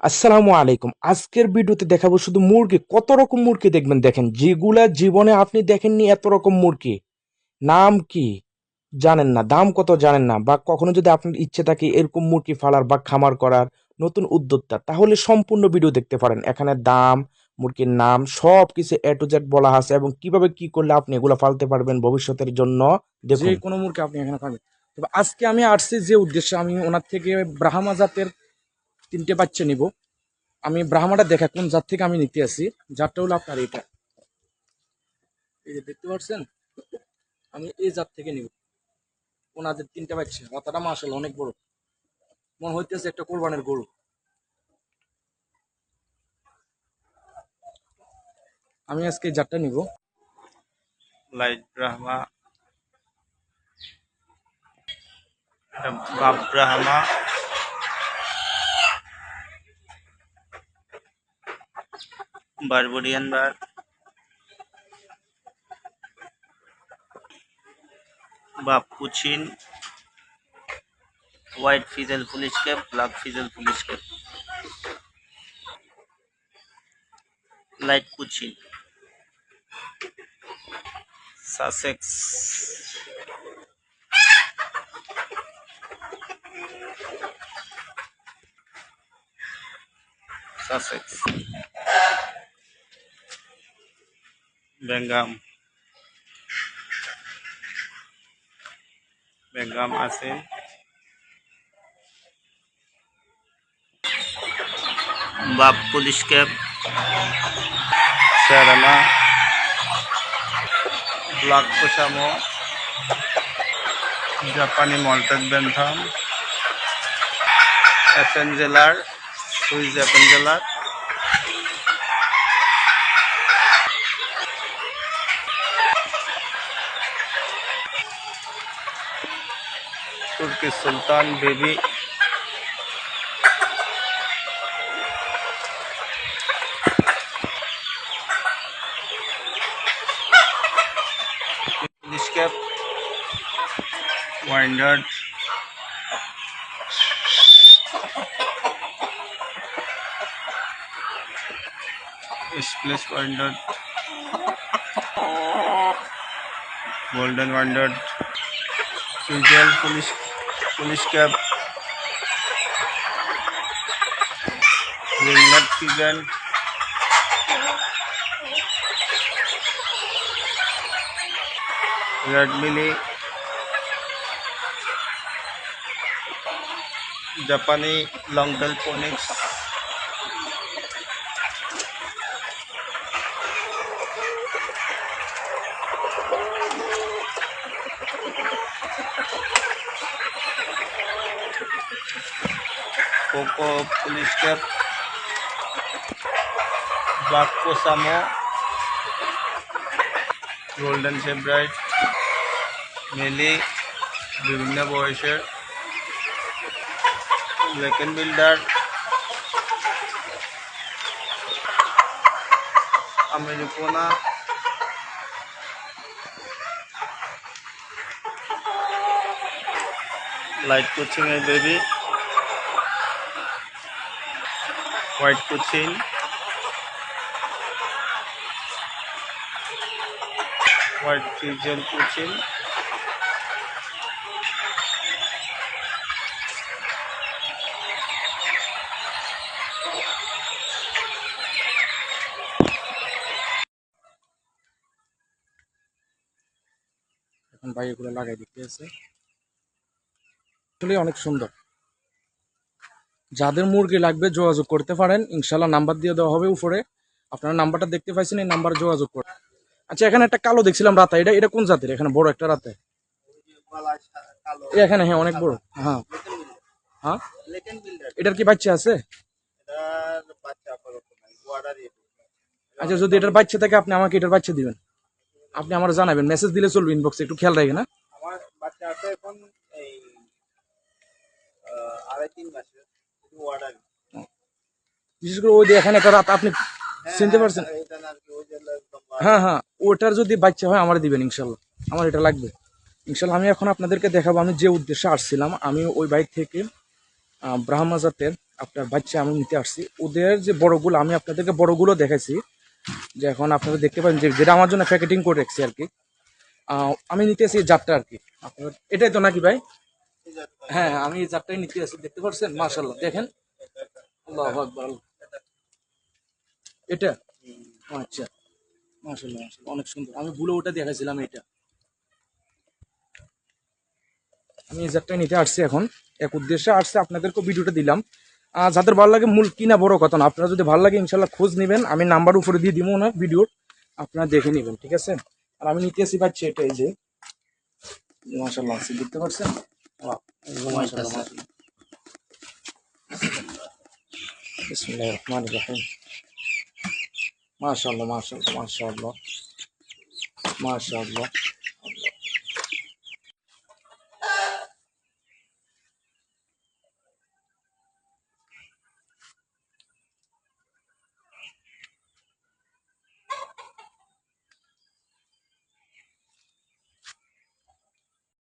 আসসালামু আলাইকুম। আজকের ভিডিওতে দেখাবো শুধু মুরগি, কত রকম মুরগি দেখবেন দেখেন। যেগুলা জীবনে আপনি দেখেননি এত রকম মুরগি। নাম কি জানেন না, দাম কত জানেন না, বা কখনো যদি আপনার ইচ্ছে থাকে এরকম মুরগি ফালার বা খামার করার নতুন উদ্যোক্তা, তাহলে সম্পূর্ণ ভিডিও দেখতে পারেন। এখানে দাম, মুরগির নাম সব কিছু এ টু জেড বলা আছে এবং কীভাবে কি করলে আপনি এগুলো ফালতে পারবেন ভবিষ্যতের জন্য যে কোনো মুরগি আপনি এখানে পাবেন। আজকে আমি আসছি যে উদ্দেশ্যে, আমি ওনার থেকে ব্রাহ্মা জাতের তিনটে বাচ্চা নিব। আমি ব্রাহ্মাটা দেখা কোন জাত থেকে আমি নিতে আসি। জাতটা হলো আপনার এটা। এই যে দেখতে পাচ্ছেন, আমি এই জাত থেকে নিব। ওনাদের তিনটে বাচ্চা, মাথাটা মাসাল অনেক বড়। মনে হইতেছে একটা কোরবানের গরু। আমি আজকে জাতটা নিব। লাইট ব্রাহ্মা ব্রাহ্মা বারবরিয়ান বার বাপ Cochin white frizzle Polish cap black frizzle Polish cap light Cochin Sussex Sussex bantam. Bantam আছে। বাপ Polish cap Serama black পোশামো Japanese mottled bantam. Appenzeller Swiss Appenzeller की Sultan baby. Wyandotte splash Wyandotte golden Wyandotte frizzle Polish Polish Polish cap উইংনাট frizzle red মিলি Japanese long bell Phoenix cocoa police cap black কোসামো golden শেব্রাইট মেলি বিভিন্ন বয়সের ব্ল্যাকেন builder আমেরিকোনা light coaching এর baby white Cochin white frizzle Cochin এখন ভাই এগুলো লাগাই দিতে আছে। অনেক সুন্দর। যাদের মুরগি লাগবে যোগাযোগ করতে পারেন। ইনশাল্লাহ নাম্বার দিয়ে দেওয়া হবে উপরে। আপনারা নাম্বারটা দেখতে পাইছেন, এই নাম্বারে যোগাযোগ করুন আচ্ছা এখানে একটা কালো দেখছিলাম রাতা। এটা এটা কোন জাতের? এখানে বড় একটা রাতে। এখানে হ্যাঁ অনেক বড়। হ্যাঁ। হ্যাঁ? এটার কি বাচ্চা আছে? আচ্ছা যদি এটার বাচ্চা থাকে, আপনি আমাকে এটার বাচ্চা দিবেন। আপনি আমার জানাবেন। মেসেজ দিলে চলবে ইনবক্সে একটু খেয়াল রাখেন হ্যাঁ? আমার বাচ্চা আছে এখন আড়াই তিন মাসের। বিশেষ করে ওই যে এখানে একটা রাত আপনি চিনতে পারছেন? এটা না আর কি ওই যে একদম হ্যাঁ হ্যাঁ ওটার যদি বাচ্চা হয় আমার দিবেন ইনশাল্লাহ। আমার এটা লাগবে। ইনশাল্লাহ আমি এখন আপনাদেরকে দেখাবো আমি যে উদ্দেশ্যে আসছিলাম আমি ওই বাইক থেকে ব্রাহ্মা জাতের আপনার বাচ্চা আমি নিতে আসছি। ওদের যে বড়গুলো আমি আপনাদেরকে বড়গুলো দেখাইছি। যে এখন আপনারা দেখতে পারেন যে যেটা আমার জন্য প্যাকেটিং করে রাখছি আর কি। আমি নিতে আসি এই জাতটা আর কি। আপনার এটাই তো নাকি ভাই? হ্যাঁ আমি এই জাতটাই নিতে আসি। দেখতে পাচ্ছেন মাশাল্লাহ দেখেন। আল্লাহ আকবার। এটা? আচ্ছা। মাশাল্লাহ অনেক সুন্দর। আমি ভুলে ওটা দেখাইছিলাম এটা আমি এই জাতটাই নিতে আসছি এখন। এক উদ্দেশ্যে আসছে আপনাদেরকে ভিডিওটা দিলাম। যাদের ভালো লাগে, মূল কিনা বড় কথা না। আপনারা যদি ভালো লাগে ইনশাল্লাহ খোঁজ নেবেন। আমি নাম্বার উপরে দিয়ে দিব না ভিডিওর। আপনারা দেখে নেবেন, ঠিক আছে? আর আমি নিতে আসি পাচ্ছি এটা এই যে মাশাল্লাহ আছে দেখতে পাচ্ছেন? أيوة، بسم الله الرحمن الرحيم. ما شاء الله ما شاء الله ما شاء الله ما شاء الله.